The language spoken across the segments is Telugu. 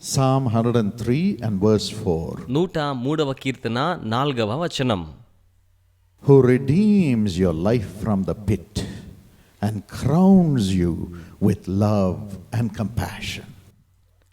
Psalm 103 and verse 4 నూట మూడవ కీర్తన నాలుగవ వచనం Who redeems your life from the pit and crowns you with love and compassion.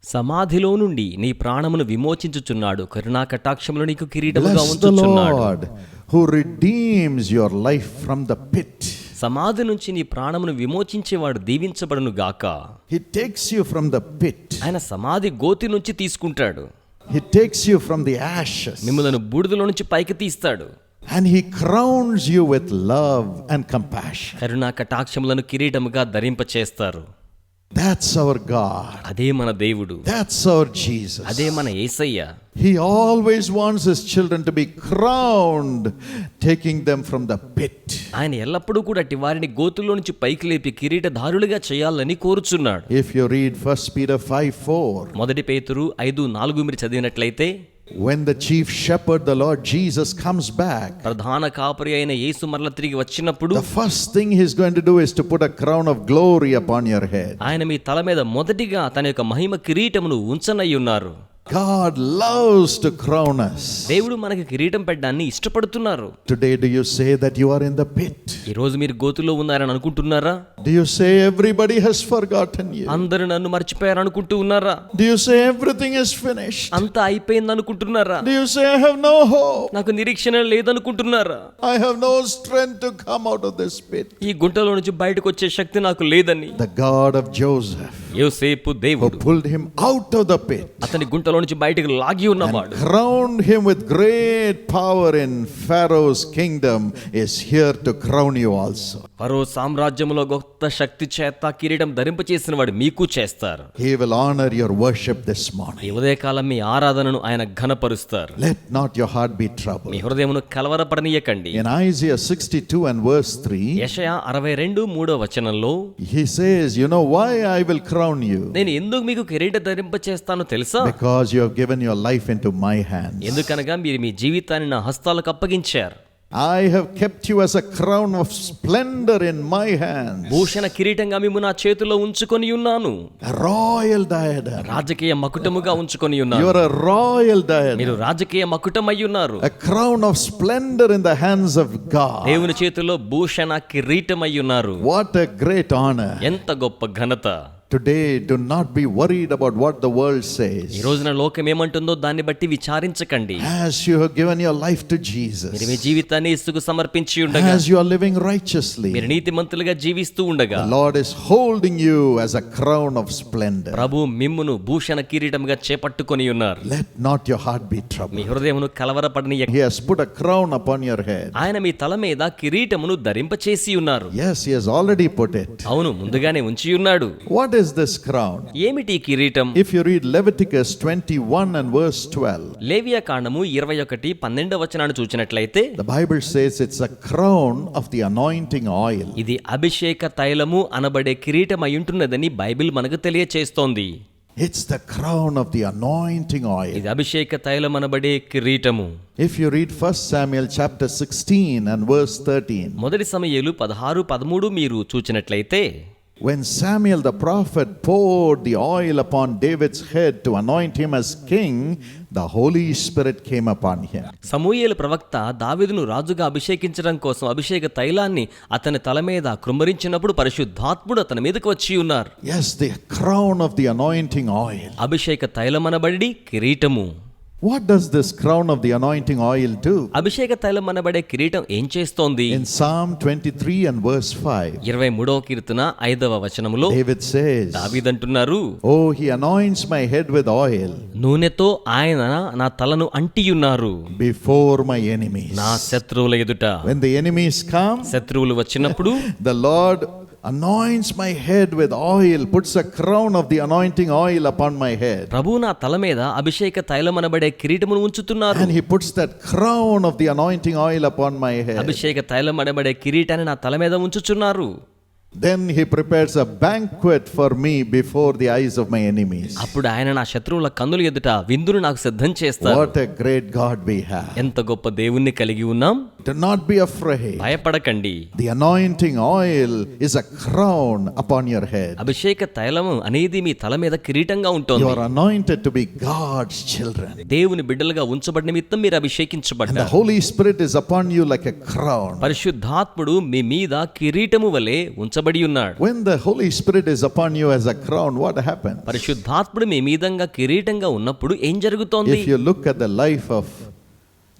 సమాధిలో నుండి నీ ప్రాణమును విమోచించుచున్నాడు కరుణా కటాక్షములు నీకు కిరీటముగా Bless the ఉంచుచున్నాడు Lord who redeems your life from the pit. సమాధి నుంచి నీ ప్రాణమును విమోచించేవాడు దీవించబడును గాక. He takes you from the pit. ఆయన సమాధి గోతి నుంచి తీసుకుంటాడు. He takes you from the ashes. మిమ్మలను బూడిదలో నుంచి పైకి తీస్తాడు. And he crowns you with love and compassion. కరుణా కటాక్షములను కిరీటముగా ధరింపచేస్తారు. That's our God. అదే మన దేవుడు That's our Jesus. అదే మన ఏసయ్య He always wants his children to be crowned, taking them from the pit. ఆయన ఎల్లప్పుడూ కూడా అట్టి వారిని గోతుల్లో నుంచి పైకి లేపి కిరీటధారులుగా చేయాలని కోరుచున్నాడు If you read 1 Peter 5 4, మొదటి పేతురు ఐదు నాలుగు మీరు చదివినట్లయితే when the chief shepherd, the Lord Jesus, comes back, ప్రధాన కాపరి అయిన యేసు మరల తిరిగి వచ్చినప్పుడు the first thing he's going to do is to put a crown of glory upon your head. ఆయన మీ తల మీద మొదటిగా తన యొక్క మహిమ కిరీటమును ఉంచనై ఉన్నారు God loves to crown us. దేవుడు మనకి కిరీటం పెట్టడాన్ని ఇష్టపడుతున్నారు Today, do you say that you are in the pit? ఈ రోజు మీరు గోతులో ఉన్నారని అనుకుంటున్నారా Do you say everybody has forgotten you? అందరూ నన్ను మర్చిపోయారు అనుకుంటూ ఉన్నారా Do you say everything is finished? అంతా అయిపోయింది అనుకుంటున్నారా Do you say I have no hope? నాకు నిరీక్షణ లేదనుకుంటున్నారా I have no strength to come out of this pit. ఈ గుంటలో నుంచి బయటకు వచ్చే శక్తి నాకు లేదని The God of Joseph, యోసేపు who దేవుడు pulled him out of the pit, అతని గుంటలో నుంచి బయటికి లాగి ఉన్నవాడు crown him with great power in Pharaoh's kingdom is here to crown you also Pharaoh సామ్రాజ్యములో గొప్ప శక్తి చేత కిరీటం ధరింప చేసిన వాడు మీకు చేస్తారు. He will honour your worship this morning ఈ ఉదయకాలం మీ ఆరాధనను ఆయన ఘనపరుస్తారు. Let not your heart beat trouble మీ హృదయమును కలవరపడనీయకండి ఇన్ ఐజియా 62 అండ్ వర్స్ 3 యెషయా 62 మూడో వచనంలో he says you know why I will crown you నేను ఎందుకు మీకు కిరీట ధరింప చేస్తాను తెలుసా? Because you have given your life into my hands. ఎందుకనగా మీరు మీ జీవితాన్ని నా హస్తాలకు అప్పగించారు I have kept you as a crown of splendor in my hands. భూషణ కిరీటంగా మేము నా చేతిలో ఉంచుకొని ఉన్నాను A royal diadem. రాజకీయ మకుటముగా ఉంచుకొని ఉన్నాను You are a royal diadem. మీరు రాజకీయ మకుటమై ఉన్నారు A crown of splendor in the hands of God. దేవుని చేతిలో భూషణ కిరీటమై ఉన్నారు What a great honor. ఎంత గొప్ప ఘనత Today do not be worried about what the world says ఈ రోజున లోకం ఏమంటుందో దాన్ని బట్టి విచారించకండి. As you have given your life to Jesus మీరు మీ జీవితాన్ని యేసుకు సమర్పించి ఉండగా. As you are living righteously మీరు నీతిమంతులుగా జీవిస్తూ ఉండగా. Lord is holding you as a crown of splendour ప్రభు మిమ్మును భూషణ కిరీటముగా చేపట్టుకొని ఉన్నారు. Let not your heart beat trouble మీ హృదయమును కలవరపడని he has put a crown upon your head ఆయన మీ తల మీద కిరీటమును ధరింపచేసి ఉన్నారు. Yes he has already put it అవును ముందుగానే ఉంచి ఉన్నాడు. వాట్ ఇస్ దిస్ క్రౌన్ ఏమిటి కిరీటం? If you read Leviticus 21 and verse 12 లేవియా కాండము 21 12 వచనాన్ని చూచినట్లయితే the Bible says it's a crown of the anointing oil ఇది అభిషేక తైలము అనబడే కిరీటం అయి ఉంటున్నదని బైబిల్ మనకు తెలియజేస్తోంది it's the crown of the anointing oil ఇది అభిషేక తైలం అనబడే కిరీటము. If you read first Samuel chapter 16 and verse 13 మొదటి సమయాలు 16 13 మీరు చూచినట్లయితే when Samuel the prophet poured the oil upon David's head to anoint him as king, the Holy Spirit came upon him. సమూయేలు ప్రవక్త దావీదును రాజుగా అభిషేకించడం కోసం అభిషేక తైలాన్ని అతని తల మీద కృమ్మరించినప్పుడు పరిశుద్ధాత్ముడు అతని మీదకి వచ్చి ఉన్నారు Yes, the crown of the anointing oil. అభిషేక తైలం అనబడి కిరీటము What does this crown of the anointing oil do? అభిషేక తైలం అనబడే కిరీటం ఏం చేస్తోంది In Psalm 23 and verse 5, ఇరవై మూడవ కీర్తన ఐదవ వచనములో David says, దావీదంటున్నారు Oh, he anoints my head with oil నూనెతో ఆయన నా తలను అంటియున్నారు before my enemies. నా శత్రువుల ఎదుట When the enemies come, శత్రువులు వచ్చినప్పుడు the Lord anoints my head with oil, puts a crown of the anointing oil upon my head. ప్రభు నా తల మీద అభిషేక తైలం అనబడే కిరీటమును ఉంచుతున్నారు And he puts that crown of the anointing oil upon my head. అభిషేక తైలం అనబడే కిరీటాన్ని నా తల మీద ఉంచుచున్నారు then he prepares a banquet for me before the eyes of my enemies అప్పుడు ఆయన నా శత్రువుల కందులు ఎదుట విందును నాకు సిద్ధం చేస్తారు. What a great God we have ఎంత గొప్ప దేవుణ్ణి కలిగి ఉన్నాం. డు నాట్ బి అఫ్రేడ్ భయపడకండి. The anointing oil is a crown upon your head అభిషేక తైలం అనేది మీ తల మీద కిరీటంగా ఉంటుంది. Your anointed to be God's children దేవుని బిడ్డలుగా ఉంచబడిన నిమిత్తం మీరు అభిషేకించబడ్డారు. The Holy Spirit is upon you like a crown పరిశుద్ధాత్ముడు మీ మీద కిరీటము వలె ఉంచ ఉంచబడి ఉన్నాడు When the Holy Spirit is upon you as a crown, what happens? పరిశుద్ధాత్ముడు మీ మీదంగా కిరీటంగా ఉన్నప్పుడు ఏం జరుగుతోంది If you look at the life of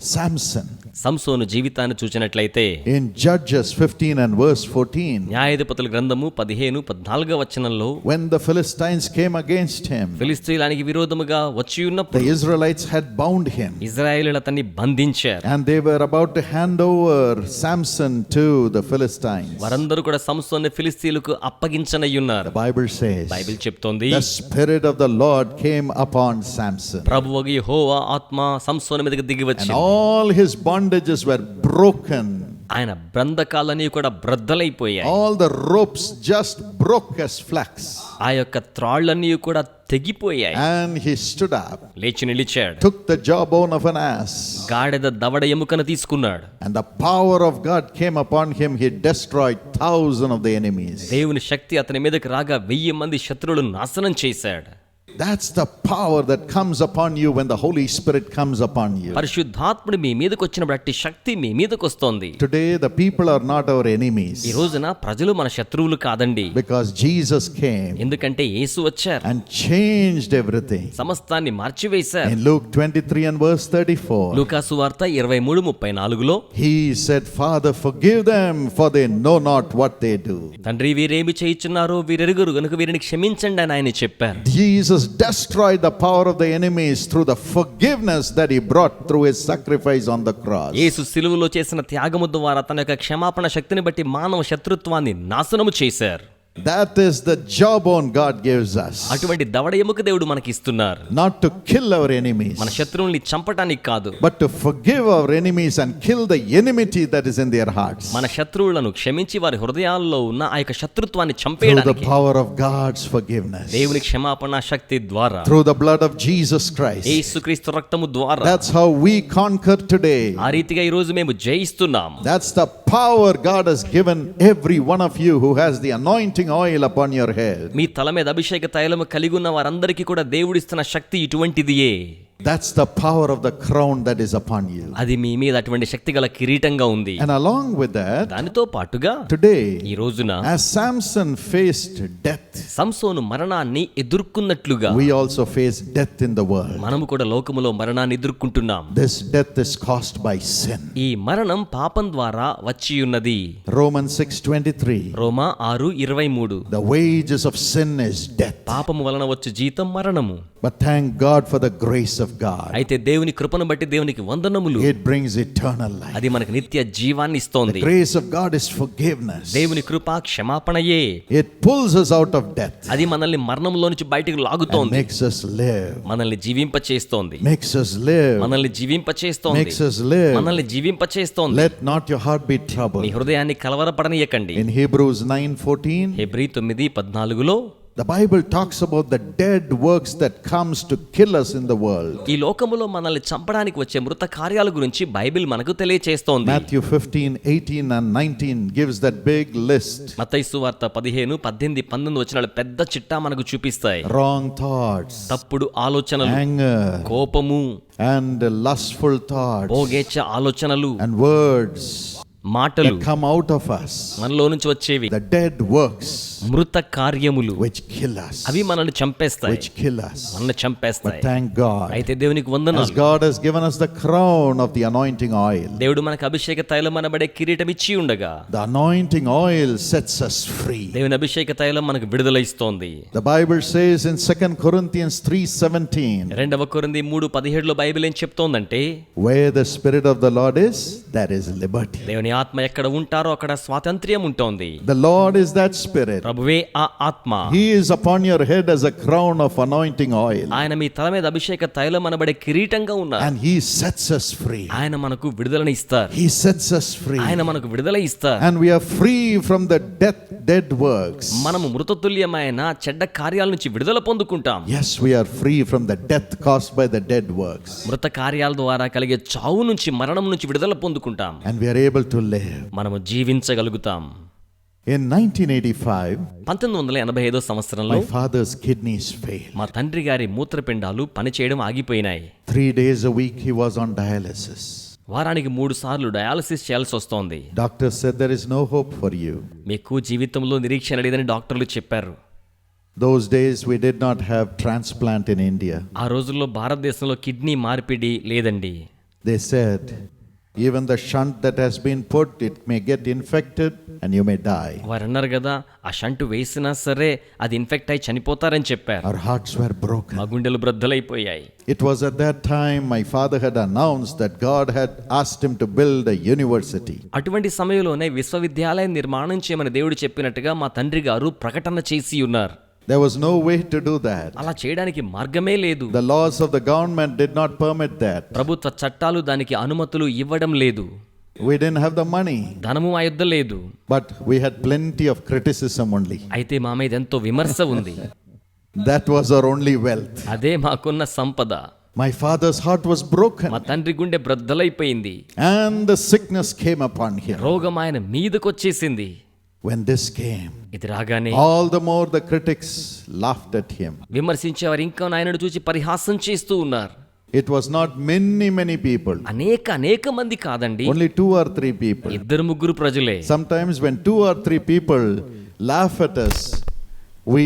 Samson సంసోను జీవితాన్ని చూచినట్లయితే in Judges 15 and verse 14, న్యాయాధిపతుల గ్రంథము పదిహేను పద్నాలుగో వచనంలో when the Philistines came against him, ఫిలిస్తీన్లానికి విరోధముగా వచ్చి the ఉన్నప్పుడు Israelites had bound him Israel అతన్ని బంధించారు and they were about to hand over Samson to the Philistines. వారందరూ కూడా సంసోన్ని ఫిలిస్తీన్లకు అప్పగించనయ్యున్నారు The Bible says, బైబిల్ చెప్తోంది the Spirit of the Lord came upon Samson, ప్రభువు యెహోవా ఆత్మ సంసోను మీదకి దిగి వచ్చింది all his bondages were broken. ఆయన బ్రంధకాలన్నీ కూడా బ్రద్దలైపోయాయి All the ropes just broke as flax. ఆ యొక్క త్రాళ్ళన్నీ కూడా తెగిపోయాయి And he stood up, లేచి నిలిచాడు took the jawbone of an ass, గాడిద దవడ ఎముకను తీసుకున్నాడు and the power of God came upon him. He destroyed thousand of the enemies. దేవుని శక్తి అతని మీదకి రాగా వెయ్యి మంది శత్రువులు నాశనం చేశాడు that's the power that comes upon you when the Holy Spirit comes upon you పరిశుద్ధాత్ముడు మీ మీదకి వచ్చినప్పుడు అట్టి శక్తి మీ మీదకి వస్తుంది. Today the people are not our enemies ఈ రోజున ప్రజలు మన శత్రువులు కాదండి. బికాజ్ జీసస్ కేమ్ ఎందుకంటే యేసు వచ్చారు. అండ్ చేంజ్డ్ ఎవ్రీథింగ్ సమస్తాన్ని మార్చివేశారు. ఇన్ లూక్ 23 అండ్ వర్స్ 34 లూకాసు వార్త 23 34 లో he said Father forgive them for they know not what they do తండ్రి వీరేమి చేయించున్నారో వీరెరుగురు గనుక వీరిని క్షమించండి అని ఆయన చెప్పారు. Jesus Jesus destroyed the power of the enemies through the forgiveness that he brought through his sacrifice on the cross. యేసు సిలువలో చేసిన త్యాగము ద్వారా తన యొక్క క్షమాపణ శక్తిని బట్టి మానవ శత్రుత్వాన్ని నాశనము చేశారు That is the jawbone God gives us. అటువంటి దవడ ఎముక దేవుడు మనకి ఇస్తున్నారు Not to kill our enemies, మన శత్రువుల్ని చంపటానికి కాదు but to forgive our enemies and kill the enmity that is in their hearts. మన శత్రువులను క్షమించి వారి హృదయాల్లో ఉన్న ఆ యొక్క శత్రుత్వాన్ని Through the చంపేయడానికి power of God's forgiveness. దేవుని క్షమాపణ శక్తి ద్వారా Through the blood of Jesus Christ. యేసుక్రీస్తు రక్తము ద్వారా That's how we conquer today. ఆ రీతిగా ఈ రోజు మేము జయిస్తున్నాం That's the power God has given every one of you who has the anointing oil upon your head. మీ తల మీద అభిషేక తైలము కలిగి ఉన్న వారందరికీ కూడా దేవుడిస్తున్న శక్తి ఇటువంటిదియే That's the power of the crown that is upon you. అది మీ మీద అటువంటి శక్తి గల కిరీటంగా ఉంది And along with that, దానితో పాటుగా today, ఈ రోజున as Samson faced death, సంసోను మరణాన్ని ఎదుర్కొన్నట్లుగా we also face death in the world. మనము కూడా లోకములో మరణాన్ని ఎదుర్కొంటున్నాం This death is caused by sin. ఈ మరణం పాపం ద్వారా వచ్చి ఉన్నది Romans 6:23. రోమా ఆరు ఇరవై మూడు The wages of sin is death. పాపము వలన వచ్చు జీతం మరణము But thank God for the grace of of God. అయితే దేవుని కృపను బట్టి దేవునికి వందనములు. It brings eternal life. అది మనకు నిత్య జీవాన్ని ఇస్తోంది. The grace of God is forgiveness. దేవుని కృప క్షమాపణయే. It pulls us out of death. అది మనల్ని మరణంలో నుంచి బయటికి లాగుతోంది. Makes us live. మనల్ని జీవింప చేస్తోంది. Makes us live. మనల్ని జీవింప చేస్తోంది. Makes us live. మనల్ని జీవింప చేస్తోంది. Let not your heart be troubled. మీ హృదయాన్ని కలవరపడనియకండి. In Hebrews 9:14 హెబ్రీ 9 14లో the Bible talks about the dead works that comes to kill us in the world ఈ లోకములో మనల్ని చంపడానికి వచ్చే మృత కార్యాల గురించి బైబిల్ మనకు తెలియజేస్తోంది Matthew 15 18 and 19 gives that big list. మత్తయి సువార్త 15 18 19 వచనాలు పెద్ద చిట్టా మనకు చూపిస్తాయి. రాంగ్ థాట్స్ తప్పుడు ఆలోచనలు కోపము అండ్ lustful థాట్స్ భోగేచ్ఛ ఆలోచనలు అండ్ వర్డ్స్ మాటలు కమ్ అవుట్ ఆఫ్ us. మనలో నుంచి వచ్చేవి. ద డెడ్ వర్క్స్ మృత కార్యములు which kill us. అవి మనల్ని చంపేస్తాయి Which kill us. మనల్ని చంపేస్తాయి But thank God. అయితే దేవునికి As వందనాలు God has given us the crown of the anointing oil. దేవుడు మనకు అభిషేక తైలం అనబడే కిరీటం ఇచ్చి ఉండగా The anointing oil sets us free. దేవుని అభిషేక తైలం మనకు విడుదల ఇస్తోంది The Bible says in 2 Corinthians 3:17, రెండవ కొరింది మూడు పదిహేడులో బైబిల్ ఏం చెప్తోందంటే where the spirit of the Lord is, there is liberty. దేవుని ఆత్మ ఎక్కడ ఉంటారో అక్కడ స్వాతంత్ర్యం ఉంటోంది The Lord is that spirit. ప్రభువే ఆ ఆత్మ. He is upon your head as a crown of anointing oil ఆయన మీ తల మీద అభిషేక తైలం అనబడే కిరీటంగా ఉన్నారు. And he sets us free ఆయన మనకు విడుదలన ఇస్తారు. హీ సెట్స్ us ఫ్రీ ఆయన మనకు విడుదల ఇస్తారు. And we are free from the death dead works మనము మృతతుల్యమైన చెడ్డ కార్యాల నుంచి విడుదల పొందుకుంటాం. Yes we are free from the death caused by the dead works. మృత కార్యాల ద్వారా కలిగే చావు నుంచి మరణం నుంచి విడుదల పొందుకుంటాం. And we are able to live. మనము జీవించగలుగుతాం. In 1985, పంతొమ్మిది వందల ఎనభై ఐదో సంవత్సరంలో my father's kidneys failed. మా తండ్రి గారి మూత్రపిండాలు పనిచేయడం ఆగిపోయినాయి Three days a week he was on dialysis. వారానికి మూడు సార్లు డయాలసిస్ చేయాల్సి వస్తోంది there is no hope for you. మీకు జీవితంలో నిరీక్షణ లేదని డాక్టర్లు చెప్పారు Those days we did not have transplant in India. ఆ రోజుల్లో భారతదేశంలో కిడ్నీ మార్పిడి లేదండి They said, even the shunt that has been put it may get infected and you may die వారు అన్నారు కదా ఆ షంట్ వేసినా సరే అది ఇన్ఫెక్ట్ అయి చనిపోతారని చెప్పారు. అవర్ హార్ట్స్ వర్ బ్రోక్ మా గుండెలు బ్రద్దలైపోయాయి. It was at that time my father had announce that God had asked him to build the university అటువంటి సమయంలోనే విశ్వవిద్యాలయం నిర్మాణం చేయమని దేవుడు చెప్పినట్టుగా మా తండ్రి గారు ప్రకటన చేసి ఉన్నారు. There was no way to do that. అలా చేయడానికి మార్గమే లేదు The laws of the government did not permit that. ప్రభుత్వ చట్టాలు దానికి అనుమతులు ఇవ్వడం లేదు We didn't have the money, ధనము మా యుద్ధ లేదు but we had plenty of criticism only. అయితే మా మీద ఎంతో విమర్శ ఉంది That was our only wealth. అదే మాకున్న సంపద My father's heart was broken, మా తండ్రి గుండె బ్రద్దలైపోయింది and the sickness came upon him. రోగం ఆయన మీదకొచ్చేసింది When this came, ఇది రాగానే all the more the critics laughed at him. విమర్శించేవారు ఇంకా ఆయనను చూసి పరిహాసం చేస్తూ ఉన్నారు It was not many, many people, అనేక అనేక మంది కాదండి only two or three people. ఇద్దరు ముగ్గురు ప్రజలే Sometimes, when two or three people laugh at us, we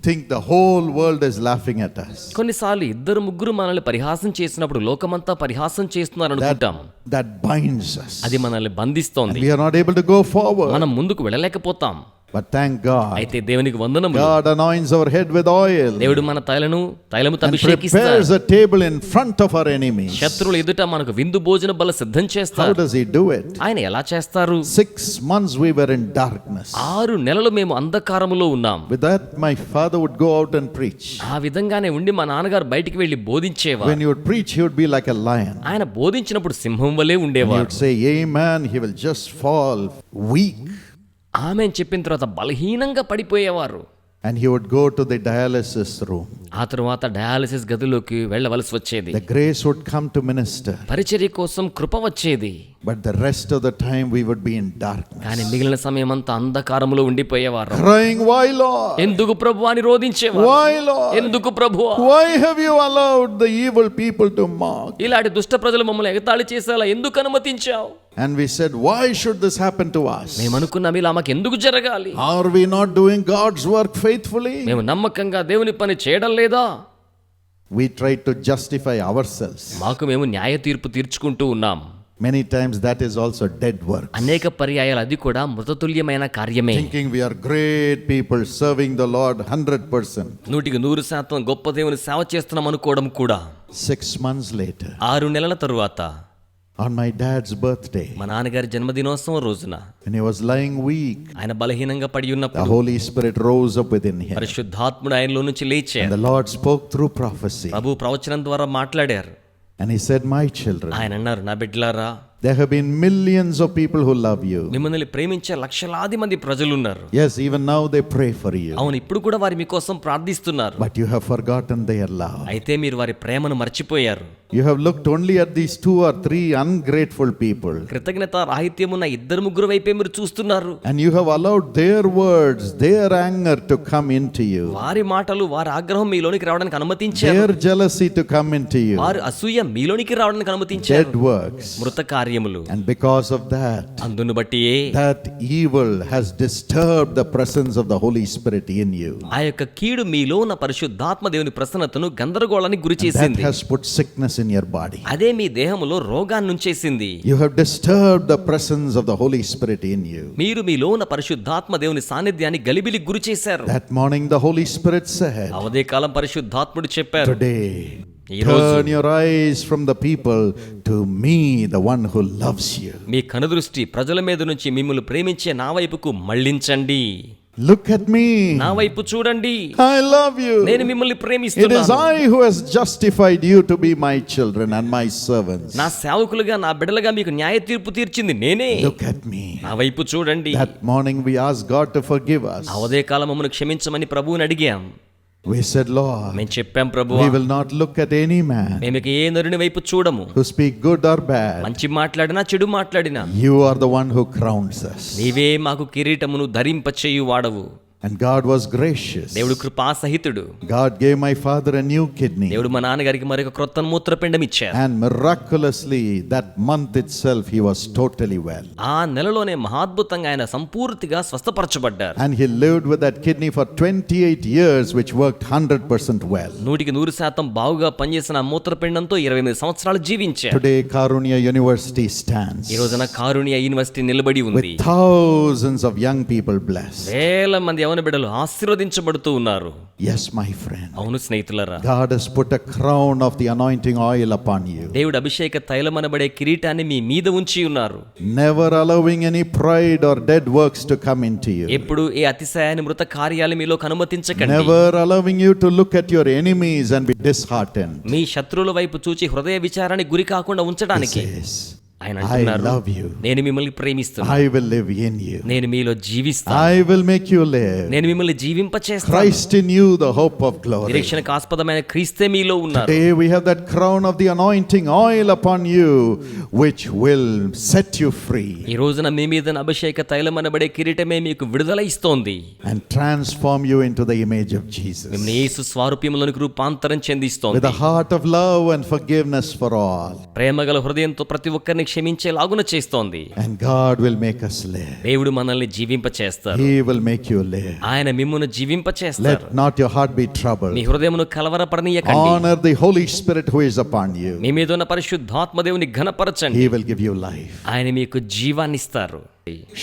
think the whole world is laughing at us. కొన్నిసార్లు ఇద్దరు ముగ్గురు మనల్ని పరిహాసం చేసినప్పుడు లోకమంతా పరిహాసం చేస్తున్నారు అనుకుంటాం That binds us. అది మనల్ని బంధిస్తోంది We are not able to go forward. మనం ముందుకు వెళ్ళలేకపోతాం But thank God, అయితే దేవునికి వందనములు God anoints our head with oil దేవుడు మన తైలను తైలముతో and అభిషేకిస్తారు prepares a table in front of our enemies. శత్రువుల ఎదుట మనకు విందు భోజన బల సిద్ధం How చేస్తారు does He do it? ఆయన ఎలా చేస్తారు Six months we were in darkness. ఆరు నెలలు మేము అంధకారములో ఉన్నాం With that, my father would go out and preach. ఆ విధంగానే ఉండి మా నాన్నగారు బయటికి వెళ్ళి బోధించేవారు When he would preach, he would be like a lion. ఆయన బోధించినప్పుడు సింహం వలె He ఉండేవారు would say, Amen. He will just fall weak. ఆమె చెప్పిన తర్వాత బలహీనంగా పడిపోయేవారు And he would go to the dialysis room. ఆ తర్వాత డయాలసిస్ గదిలోకి వెళ్ళవలసి వచ్చేది The grace would come to minister. పరిచర్య కోసం కృప వచ్చేది But the rest of the time, we would be in darkness. కానీ మిగిలిన సమయం అంతా అంధకారములో ఉండిపోయేవారు Crying, Why, Lord? ఎందుకు ప్రభు అని రోధించేవారు Why, Lord? ఎందుకు ప్రభు Why have you allowed the evil people to mock? ఇలాంటి దుష్ట ప్రజలు మమ్మల్ని ఎగతాళి చేసేలా ఎందుకు అనుమతించావు And we said, Why should this happen to us? మేము అనుకున్నాం ఇలా మాకు ఎందుకు జరగాలి Are we not doing God's work faithfully? మేము నమ్మకంగా దేవుని పని చేయడం లేదా We try to justify ourselves. మాకు మేము న్యాయ తీర్పు తీర్చుకుంటూ ఉన్నాం Many times that is also dead work. అనేక పర్యాయాలు అది కూడా మృతతుల్యమైన కార్యమే Thinking we are great people serving the Lord 100%. నూటికి నూరు శాతం గొప్ప దేవుని సేవ చేస్తున్నాం అనుకోవడం కూడా Six months later, ఆరు నెలల తరువాత on my dad's birthday, మా నాన్నగారి జన్మదినోత్సవం రోజున when he was lying weak, ఆయన బలహీనంగా పడి the ఉన్నప్పుడు Holy Spirit rose up within him. పరిశుద్ధాత్ముడు ఆయనలో నుంచి And లేచారు the Lord spoke through prophecy. ప్రభు ప్రవచనం ద్వారా మాట్లాడారు And he said, My children, ఆయన అన్నారు నా బిడ్డలారా there have been millions of people who love you. మిమ్మల్ని ప్రేమించే లక్షలాది మంది ప్రజలు ఉన్నారు Yes, even now they pray for you. అవును ఇప్పుడు కూడా వారి మీకోసం ప్రార్థిస్తున్నారు But you have forgotten their love. అయితే మీరు వారి ప్రేమను మర్చిపోయారు You have looked only at these two or three ungrateful people. కృతజ్ఞత రాహిత్యం ఉన్న ఇద్దరు ముగ్గురు వైపే మీరు చూస్తున్నారు And you have allowed their words, their anger to come into you, వారి మాటలు వారి ఆగ్రహం మీలోనికి రావడానికి అనుమతించారు their jealousy to come into you, వారి అసూయ మీలోనికి రావడానికి అనుమతించారు dead works. మృత కార్యములు. అండ్ బికాస్ ఆఫ్ దట్ అందును బట్టి that evil has disturb the presence of the Holy Spirit in you ఆ యొక్క కీడు మీలో ఉన్న పరిశుద్ధాత్మ దేవుని ప్రసన్నతను గందరగోళానికి గురి చేసింది. Has put sickness in your body అదే మీ దేహములో రోగాన్ని ఉంచేసింది you have disturb the presence of the Holy Spirit in you మీరు మీలో ఉన్న పరిశుద్ధాత్మ దేవుని సాన్నిధ్యాన్ని గలిబిలి గురి చేశారు. That morning the Holy Spirit said అవదే కాలం పరిశుద్ధాత్ముడు చెప్పారు. Today turn your eyes from the people to me, the one who loves you. మీ కనుదృష్టి ప్రజల మీద నుంచి మిమ్మల్ని ప్రేమించే నా వైపుకు మళ్ళించండి Look at me. నా వైపు చూడండి I love you. నేను మిమ్మల్ని It is ప్రేమిస్తున్నాను I who has justified you to be my children and my servants. నా సేవకులుగా నా బిడ్డలుగా మీకు న్యాయ తీర్పు తీర్చింది నేనే Look at me. నా వైపు చూడండి That morning we asked God to forgive us. ఆ ఉదయకాలం మమ్మల్ని క్షమించమని ప్రభువుని అడిగాం We said, Lord, మేము చెప్పాం ప్రభు we will not look at any man మేము ఇక ఏ నరుని వైపు చూడము who speak good or bad. మంచి మాట్లాడినా చెడు మాట్లాడినా You are the one who crowns us. నీవే మాకు కిరీటమును ధరింపచేయు వాడవు And God was gracious. దేవుడు కృపాసహితుడు God gave my father a new kidney. దేవుడు మా నాన్నగారికి మరొక క్రొత్త మూత్రపిండం ఇచ్చారు And miraculously, that month itself, he was totally well. ఆ నెలలోనే మహాద్భుతంగా ఆయన సంపూర్తిగా స్వస్థపరచబడ్డారు And he lived with that kidney for 28 years, which worked 100% well. నూటికి నూరు శాతం బావుగా పనిచేసిన మూత్రపిండంతో ఇరవై ఎనిమిది సంవత్సరాలు జీవించారు Today, Karunya University stands ఈ రోజున కారుణ్య యూనివర్సిటీ నిలబడి ఉంది thousands of young people blessed. వేల మంది దేవుని బిడ్డలు ఆశీర్వదించబడుతూ ఉన్నారు. ఎస్ మై ఫ్రెండ్ అవును స్నేహితులరా. God has put off the anointing oil upon దేవుడు అభిషేక తైలం అనబడే కిరీటాన్ని మీ మీద ఉంచి ఉన్నారు. Never allowing any pride or dead works to come in to you ఎప్పుడు ఈ అతిశయాన్ని మృత కార్యాలు మీలో అనుమతించకండి never allowing you to look at your enemies and be dishearten మీ శత్రువుల వైపు చూచి హృదయ విచారాన్ని గురి కాకుండా ఉంచడానికి. ఆయన అంటున్నారు నేను మిమ్మల్ని ప్రేమిస్తున్నాను ఐ విల్ లివ్ నేను మీలో జీవిస్తాను. ఐ మేక్ యు లివ్ నేను మిమ్మల్ని జీవింప చేస్తాను Christ in the hope of glory నిరీక్షణ కాస్పదమైన క్రీస్తే మీలో ఉన్నారు. Crown the anointing oil upon you which will set you free ఈ రోజున మీ మీద అభిషేక తైలం అనబడే కిరీటమే మీకు విడుదల ఇస్తోంది. And transform you image of Jesus మిమ్మల్ని రూపాంతరం చెందిస్తోంది. With the heart of love and forgiveness for all ప్రేమగల హృదయంతో ప్రతి ఒక్కరిని క్షమించేలాగున చేస్తోంది. అండ్ విల్ మేక్ us దేవుడు మనల్ని జీవింప చేస్తారు మేక్ యు లే ఆయన మిమ్మును జీవింప చేస్తారు లెట్ హార్ట్ బి ట్రబుల్ మీ హృదయమును Holy Spirit who is upon మీద ఉన్న పరిశుద్ధాత్మ దేవుని ఘనపరచండి. ఆయన మీకు జీవాన్ని ఇస్తారు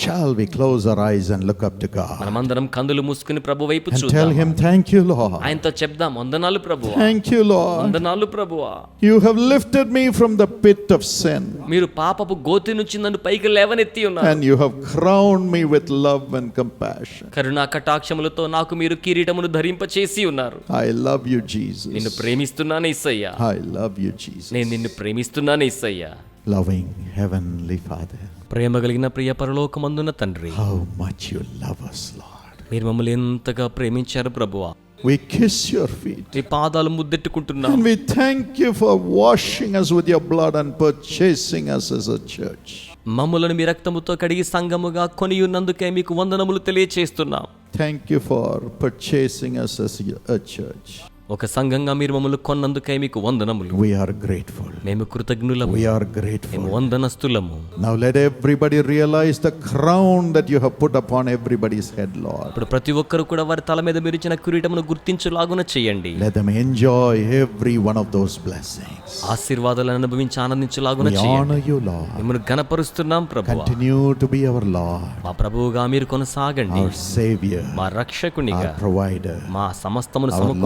Shall we close our eyes and look up to God మనమందరం కందులు మూసుకుని ప్రభు వైపు and tell చూద్దాం Him, Thank you, Lord. ఆయనతో చెప్దాం వందనాలు ప్రభువా Thank you, Lord. వందనాలు ప్రభువా You have lifted me from the pit of sin మీరు పాపపు గోతి నుంచి నన్ను పైకి లేవనెత్తి ఉన్నారు and you have crowned me with love and compassion. కరుణా కటాక్షములతో నాకు మీరు కిరీటమును ధరింపచేసి ఉన్నారు I love you, Jesus. నిన్ను ప్రేమిస్తున్నాను ఇస్సయ్యా I love you, Jesus. నేను నిన్ను ప్రేమిస్తున్నాను ఇస్సయ్యా Loving Heavenly Father, ప్రేమ కలిగిన ప్రియ పరలోకమందున తండ్రి how much you love us, Lord. మీరు మమ్మల్ని ఎంతగా ప్రేమించారు ప్రభువా We kiss your feet మీ పాదాలు ముద్దెట్టుకుంటున్నాం and we thank you for washing us with your blood and purchasing us as a church. మమ్ములను మీ రక్తముతో కడిగి సంగముగా కొని ఉన్నందుకే మీకు వందనములు తెలియచేస్తున్నాం Thank you for purchasing us as a church. ఒక సంఘంగా మీరు మమ్మల్ని కొన్నందుకే మీకు వందనములు We are grateful. మేము కృతజ్ఞులము We are grateful. మేము వందనస్తులము Now let everybody realize the crown that you have put upon everybody's head, Lord. ఇప్పుడు ప్రతి ఒక్కరు కూడా వారి తల మీద మీరిచిన కిరీటమును గుర్తించులాగున చేయండి Let them enjoy every one of those blessings. ఆశీర్వాదాలను అనుభవించి ఆనందించులాగున We చేయండి honor you, Lord. మిమ్మల్ని గణపరుస్తున్నాం ప్రభు Continue to be our Lord, మా ప్రభువుగా మీరు కొనసాగండి our Savior, మా రక్షకునిగా our provider, మా సమస్తమును our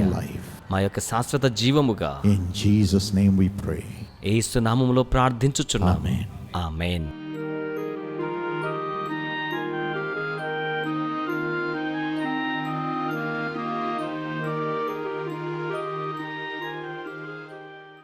life. మా యొక్క శాశ్వత జీవముగా In Jesus' name we pray. ఏసు నామములో ప్రార్థించుచున్నాము. ఆమేన్